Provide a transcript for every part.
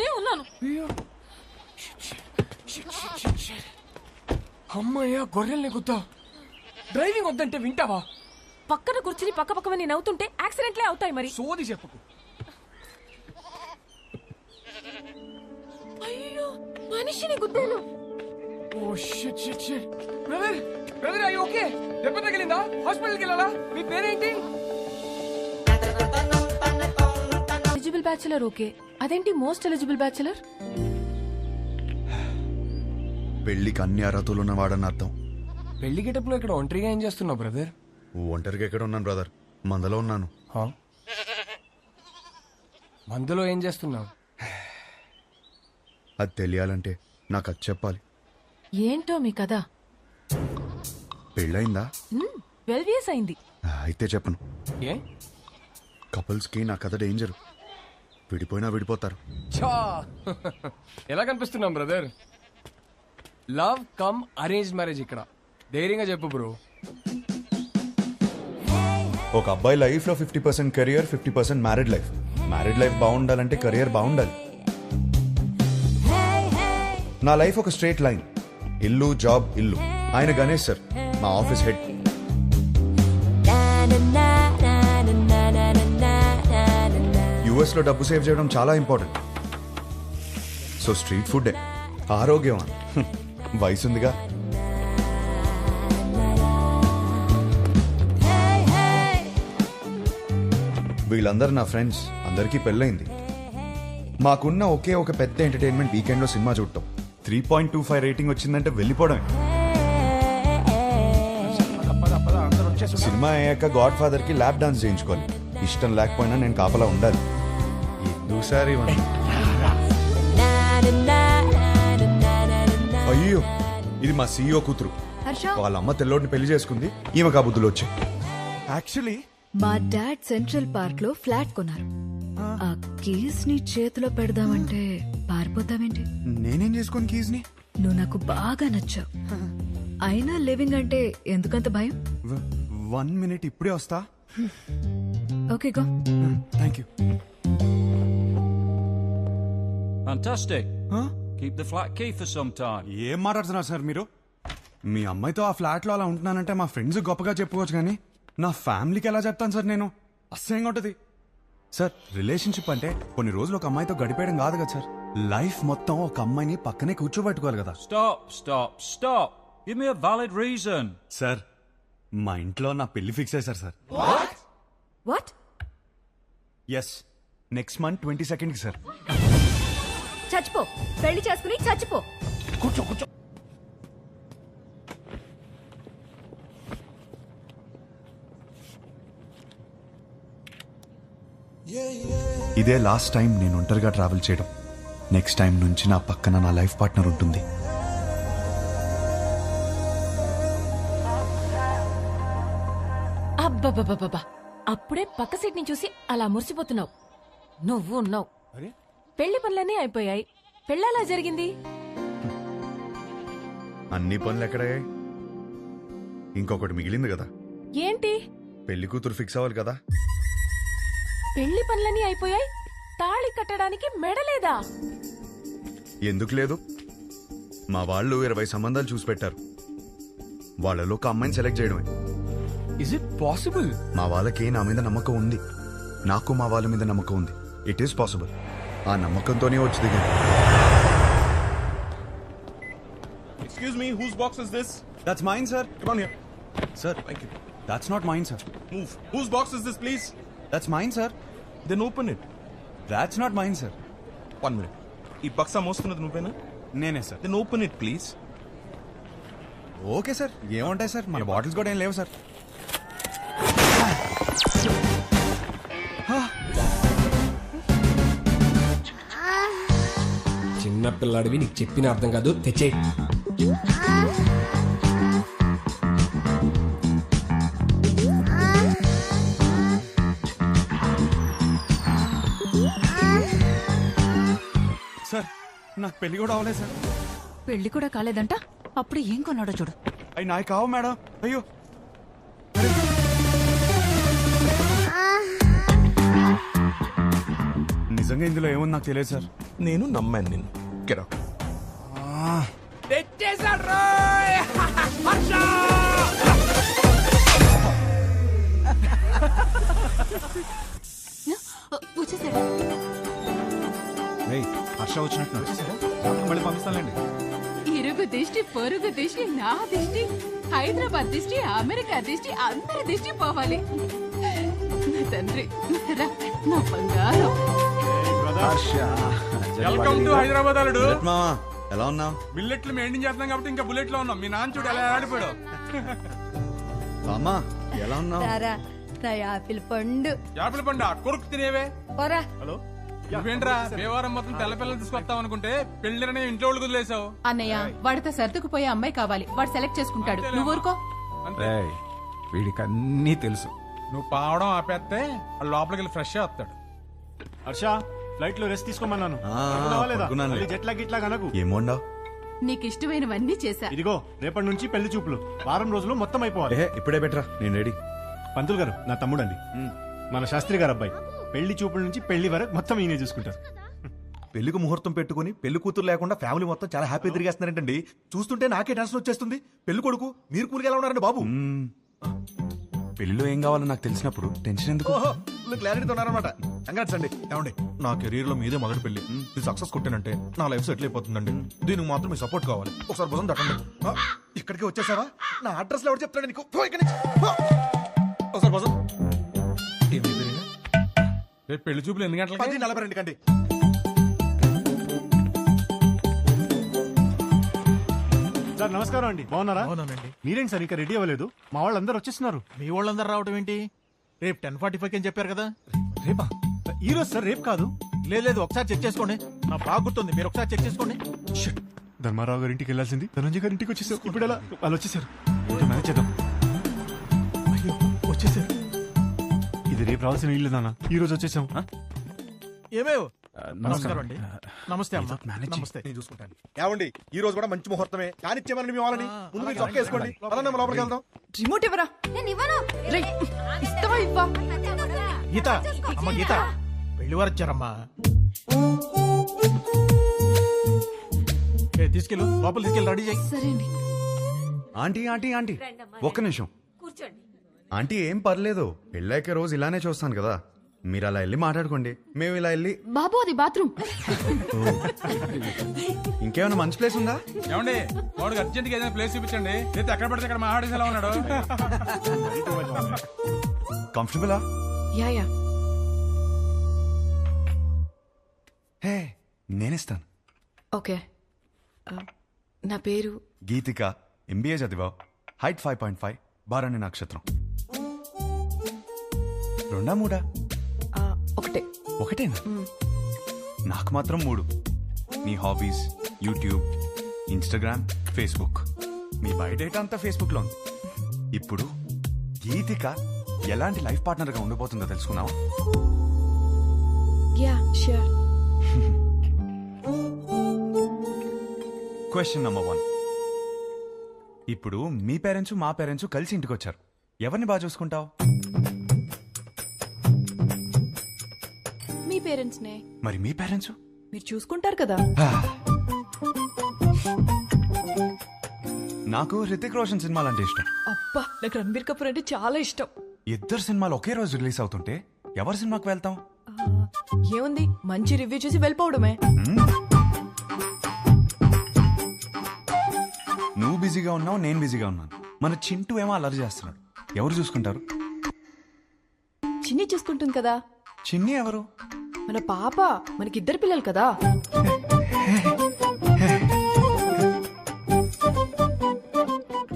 నేను ఉన్నాను. అమ్మయ్యా గొర్రెల్ని గుద్దా. డ్రైవింగ్ వద్దంటే వింటావా? పక్కన కూర్చుని పక్క పక్కవని నవ్వుతుంటే యాక్సిడెంట్లే అవుతాయి మరి. సోది చెప్పకు. అయ్యో మనిషిని గుద్దాను. ఓ shit shit shit. Brother brother అయ్యి ఓకే దెబ్బ తగిలిందా? హాస్పిటల్కి వెళ్ళాలా? మీ పేరేంటి? ఎలిజిబుల్ బ్యాచులర్ ఓకే అదేంటి మోస్ట్ ఎలిజిబుల్ బ్యాచులర్ పెళ్ళికి అన్ని అర్హతలు ఉన్నవాడని అర్థం. పెళ్ళి గెటప్లో ఇక్కడ ఒంటరిగా ఏం చేస్తున్నావు బ్రదర్ ఒంటరిగా ఎక్కడ ఉన్నాను బ్రదర్ మందలో ఉన్నాను. మందులో ఏం చేస్తున్నావు? అది తెలియాలంటే నాకు అది చెప్పాలి. ఏంటో మీ కదా పెళ్ళయిందా? ట్వెల్వ్ ఇయర్స్ అయింది. అయితే చెప్పను. ఏ? కపుల్స్కి నా కథ డేంజర్ విడిపోయినా విడిపోతారు. చా ఎలా కనిపిస్తున్నాం brother? Love come arrange marriage ఇక్కడ. ధైర్యంగా చెప్పు బ్రో. ఒక అబ్బాయి లైఫ్లో fifty percent career fifty percent married life. Married life బాగుండాలంటే కెరియర్ బాగుండాలి. నా లైఫ్ ఒక స్ట్రేట్ లైన్. ఇల్లు జాబ్ ఇల్లు. ఆయన గణేష్ సార్ మా ఆఫీస్ హెడ్. యుఎస్లో డబ్బు సేవ్ చేయడం చాలా ఇంపార్టెంట్. సో స్ట్రీట్ ఫుడ్ ఆరోగ్యం వయసుందిగా. వీళ్ళందరూ నా ఫ్రెండ్స్. అందరికీ పెళ్ళైంది మాకున్న ఒకే ఒక పెద్ద ఎంటర్టైన్మెంట్ వీకెండ్లో సినిమా చూడటం. Three point two five rating వచ్చిందంటే వెళ్ళిపోవడమే. సినిమా అయ్యాక గాడ్ ఫాదర్కి ల్యాప్ డాన్స్ చేయించుకోవాలి. ఇష్టం లేకపోయినా నేను కాపలా ఉండాలి. ఎందుకు సార్ ఇవన్నీ అయ్యో ఇది మా సీఈఓ కూతురు. వాళ్ళ అమ్మ తెల్లోడిని పెళ్ళి చేసుకుంది ఈమె కాబుద్దులు వచ్చాయి యాక్చువల్లీ మా డాడ్ సెంట్రల్ పార్క్లో ఫ్లాట్ కొన్నారు. ఆ. కీస్ని చేతిలో పెడదామంటే పారిపోతావేంటి? నేనేం చేసుకోను కీజ్ని నువ్వు నాకు బాగా నచ్చావు. అయినా లివింగ్ అంటే ఎందుకంత భయం? వన్ మినిట్ ఇప్పుడే వస్తా. Okay go. Thank you Fantastic. Keep the flat key for some time. ఏం మాట్లాడుతున్నారు సార్ మీరు? మీ అమ్మాయితో ఆ ఫ్లాట్లో అలా ఉంటున్నానంటే మా ఫ్రెండ్స్ గొప్పగా చెప్పుకోవచ్చు కానీ నా ఫ్యామిలీకి ఎలా చెప్తాను సార్ నేను? అసహ్యంగా ఉంటది. సార్ రిలేషన్షిప్ అంటే కొన్ని రోజులు ఒక అమ్మాయితో గడిపేయడం కాదు కదా సార్? లైఫ్ మొత్తం ఒక అమ్మాయిని పక్కనే కూర్చోబెట్టుకోవాలి కదా. Stop, stop, stop. Give me a valid reason. Sir మా ఇంట్లో నా పెళ్ళి ఫిక్స్ అయ్యారు sir. What's next month twenty సెకండ్కి సార్. చచ్చిపో. పెళ్ళి చేసుకుని చచ్చిపో. ఇదే లాస్ట్ టైం నేను ఒంటరిగా ట్రావెల్ చేయడం. నెక్స్ట్ టైం నుంచి నా పక్కన నా లైఫ్ పార్ట్నర్ ఉంటుంది. అబ్బబ్బబ్బబ్బా అప్పుడే పక్క సీట్ని చూసి అలా మురిసిపోతున్నావు. నువ్వు ఉన్నావు. పెళ్ళి పనులన్నీ అయిపోయాయి. పెళ్ళలా జరిగింది? అన్ని పనులు ఎక్కడయ్యాయి? ఇంకొకటి మిగిలింది కదా. ఏంటి? పెళ్ళి కూతురు ఫిక్స్ అవ్వాలి కదా. పెళ్ళి పనులన్నీ అయిపోయాయి. తాళి కట్టడానికి మెడలేదా ఎందుకు లేదు? మా వాళ్ళు ఇరవై సంబంధాలు చూసి పెట్టారు. వాళ్ళలో ఒక అమ్మాయిని సెలెక్ట్ చేయడమే. ఇస్ ఇట్ పాసిబుల్ మా వాళ్ళకి నా మీద నమ్మకం ఉంది. నాకు మా వాళ్ళ మీద నమ్మకం ఉంది. ఇట్ ఈస్ పాసిబుల్ ఆ నమ్మకంతోనే వచ్చి దిగింది Excuse me, whose box is this? That's mine sir Come on here. Sir Thank you. That's not mine sir Move. Whose box is this, please? That's mine sir Then open it. That's not mine sir One minute. ఈ బక్సా మోస్తున్నది నువ్వేనా నేనే sir then open it please okay sir ఏముంటాయి sir మన bottles కూడా ఏం లేవు సార్ చిన్న పిల్లాడివి నీకు చెప్పిన అర్థం కాదు. తెచ్చే. సార్ నాకు పెళ్ళి కూడా అవ్వలేదు సార్. పెళ్ళి కూడా కాలేదంట? అప్పుడు ఏం కొన్నాడో చూడు. అవి నాయి కావు మేడం. అయ్యో. నిజంగా ఇందులో ఏముంది నాకు తెలియదు సార్. నేను నమ్మాను నిన్ను. అవుట్ తెచ్చేసాడు రోయ్! హర్ష! వచ్చేసాడా హర్ష వచ్చినట్టు మళ్ళీ పంపిస్తానండి ఇరుగు దిష్టి పొరుగు దిష్టి నా దిష్టి హైదరాబాద్ దిష్టి అమెరికా దిష్టి అందరి దిష్టి పోవాలి నా తండ్రి రా, నా బంగారం వెల్కమ్ టు హైదరాబాద్ అల్లుడు. మామా ఎలా ఉన్నావు? బిల్లెట్లు మెయింటైన్ చేస్తున్నాం కాబట్టి ఇంకా బుల్లెట్లో ఉన్నాం. మీ నాన్న చూడు ఎలా ఆడిపోయాడు. బామ్మా ఎలా ఉన్నావు? రారా నా యాపిల్ పండు. యాపిల్ పండు? కొరుకు తినేవే? పోరా. నువ్వేంట్రా? దేవారం మొత్తం తెల్ల పిల్లలు తీసుకొస్తావు అనుకుంటే పెళ్ళిరనే ఇంట్లో వాళ్ళు వదిలేసావు అన్నయ్య వాడితో సర్దుకుపోయే అమ్మాయి కావాలి. వాడు సెలెక్ట్ చేసుకుంటాడు. నువ్వు ఊరుకో. అంతే. వీడికి అన్నీ తెలుసు. నువ్వు పావడం ఆపేస్తే వాడు లోపలికి వెళ్ళి ఫ్రెష్ వస్తాడు. హర్ష ఫ్లైట్లో రెస్ట్ తీసుకోమన్నాను. ఆ, పడుకున్నానులే. జెట్ లాగ్ ఇట్లా కనకు ఏం వండావు నీకు ఇష్టమైనవన్నీ చేశా. ఇదిగో రేపటి నుంచి పెళ్ళి చూపులు. వారం రోజులు మొత్తం అయిపోవాలి. ఏ ఇప్పుడే బెటరా నేను రెడీ. పంతులు గారు నా తమ్ముడండి. మన శాస్త్రి గారు అబ్బాయి. పెళ్ళి చూపుల నుంచి పెళ్ళి వరకు మొత్తం ఈయనే చూసుకుంటారు. పెళ్ళికి ముహూర్తం పెట్టుకుని పెళ్ళి కూతురు లేకుండా ఫ్యామిలీ మొత్తం చాలా హ్యాపీ తిరిగేస్తున్నారంటండి? చూస్తుంటే నాకే టెన్షన్ వచ్చేస్తుంది. పెళ్ళి కొడుకు మీరు కూలికి ఎలా ఉన్నారండి బాబు? పెళ్ళిలో ఏం కావాలో నాకు తెలిసినప్పుడు టెన్షన్ ఎందుకు? ఓహో క్లారిటీతో ఉన్నారనమాట కంగ్రాట్స్ అండి. ఏమండి నా కెరీర్లో మీదే మొదటి పెళ్ళి ఇది సక్సెస్ కొట్టానంటే నా లైఫ్ సెటిల్ అయిపోతుందండి. దీనికి మాత్రం మీ సపోర్ట్ కావాలి. ఒకసారి భుజం తట్టండి. ఆ, ఇక్కడికి వచ్చేసావా? నా అడ్రస్ ఎవరు చెప్తాడు నీకు? పో ఇక్కడి నుంచి. పో. ఒకసారి భుజం. ఏమి పెళ్ళి చూపులు ఎన్ని పది గంటలకి నలభై రెండు కండి. సార్ నమస్కారం అండి. బాగున్నారా? అవునండి మీరేంటి సార్ ఇంకా రెడీ అవ్వలేదు? మా వాళ్ళందరూ వచ్చేస్తున్నారు. మీ వాళ్ళందరూ రావడం ఏంటి? రేపు టెన్ ఫార్టీ ఫైవ్ అని చెప్పారు కదా? రేపా? ఈ రోజు సార్ రేపు కాదు. లేదు లేదు ఒకసారి చెక్ చేసుకోండి. నా బాగా గుర్తుంది. మీరు ఒకసారి చెక్ చేసుకోండి. ధర్మారావు గారి ఇంటికి వెళ్ళాల్సింది. ధనంజయ్ గారి ఇంటికి వచ్చేసారు. ఇప్పుడు ఎలా? వాళ్ళు వచ్చేసారు. మేనేజ్ చేద్దాం. వచ్చేసారు. ఇది రేపు రావాల్సిన ఇల్లు నాన్న. ఈ రోజు వచ్చేసాం. ఏమేవ్? నమస్కారం అండి. నమస్తే అమ్మా. మేనేజ్ నమస్తే. నేను చూసుకుంటాను. ఏమండి? ఈ రోజు కూడా మంచి ముహూర్తమే. కానిచ్చేమని మీ వాళ్ళని? ముందు మీరు చొక్క వేసుకోండి పదండి లోపలికి వెళ్దాం. రిమోట్ ఇవ్వరా? రేయ్, ఇస్తావా ఇవ్వా? గీత అమ్మ గీత. పెళ్ళి వారు వచ్చారమ్మా. ఏ, తీసుకెళ్ళు. లోపల తీసుకెళ్ళి రెడీ చేయి. సరే అండి ఆంటీ ఆంటీ. ఆంటీ ఒక్క నిమిషం. ఆంటీ ఏం పర్లేదు. పెళ్ళాక రోజు ఇలానే చూస్తాను కదా. మీరు అలా వెళ్ళి మాట్లాడుకోండి. మేము ఇలా వెళ్ళి బాబు అది బాత్రూమ్. ఇంకేమైనా మంచి ప్లేస్ ఉందా? ఏమండి వాడికి అర్జెంట్గా ఏదైనా ప్లేస్ చూపించండి. లేదా ఎక్కడ పడితే అక్కడ మా ఆడేసి ఎలా ఉన్నాడు? కంఫర్టబులా యా యా. హే నేనిస్తాను. ఓకే. నా పేరు గీతిక ఎంబీఏ చదివావు. Height five point five Bharani నక్షత్రం. రెండా మూడా? ఒకటేనా? నాకు మాత్రం మూడు. నీ హాబీస్ యూట్యూబ్ ఇన్స్టాగ్రామ్ ఫేస్బుక్. మీ బయోడేటా అంతా ఫేస్బుక్లో ఉంది. ఇప్పుడు గీతిక ఎలాంటి లైఫ్ పార్ట్నర్గా ఉండబోతుందో తెలుసుకున్నావా యా క్వశ్చన్ నెంబర్ వన్. ఇప్పుడు మీ పేరెంట్స్ మా పేరెంట్స్ కలిసి ఇంటికి వచ్చారు ఎవరిని బాగా చూసుకుంటావు? పేరెంట్స్ నే మరి మీ పేరెంట్స్? మీరు చూసుకుంటారు కదా. నాకు హృతిక్ రోషన్ సినిమాలు అంటే ఇష్టం. అబ్బా నాకు రణబీర్ కపూర్ అంటే చాలా ఇష్టం. ఇద్దరు సినిమాలు ఒకే రోజు రిలీజ్ అవుతుంటే ఎవరి సినిమాకి వెళ్తాం? ఏముంది? మంచి రివ్యూ చూసి వెళ్ళిపోవడమే. నువ్వు బిజీగా ఉన్నావు నేను బిజీగా ఉన్నాను. మన చింటూ ఏమో అల్లరి చేస్తున్నాడు. ఎవరు చూసుకుంటారు? చిన్ని చూసుకుంటుంది కదా. చిన్ని ఎవరు? మన పాప మనకిద్దరు పిల్లలు కదా.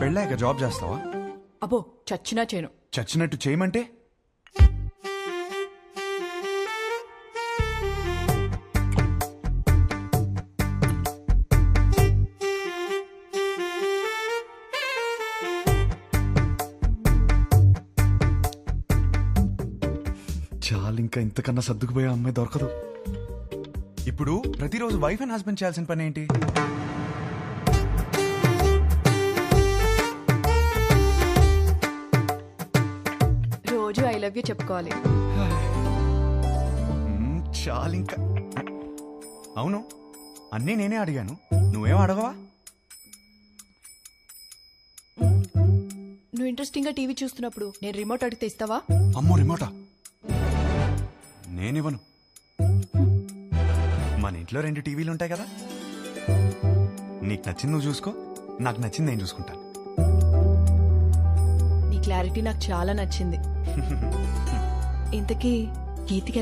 పెళ్ళాక జాబ్ చేస్తావా? అబ్బో చచ్చినా చేయను. చచ్చినట్టు చేయమంటే? ఇంకా ఇంతకన్నా సర్దుకుపోయే అమ్మాయి దొరకదు. ఇప్పుడు ప్రతిరోజు వైఫ్ అండ్ హస్బెండ్ చేయాల్సిన పని ఏంటి? రోజు ఐ లవ్ యూ చెప్పుకోవాలి. చాలు ఇంకా. అవును అన్నీ నేనే అడిగాను. నువ్వేం అడగవా? నువ్వు ఇంట్రెస్టింగ్గా టీవీ చూస్తున్నప్పుడు నేను రిమోట్ అడిగితే ఇస్తావా? అమ్మో రిమోటా నేనివ్వను. మన ఇంట్లో రెండు టీవీలు ఉంటాయి కదా? నీకు నచ్చింది నువ్వు చూసుకో నాకు నచ్చింది నేను చూసుకుంటాను. నీ క్లారిటీ నాకు చాలా నచ్చింది. ఇంతకీ గీతికి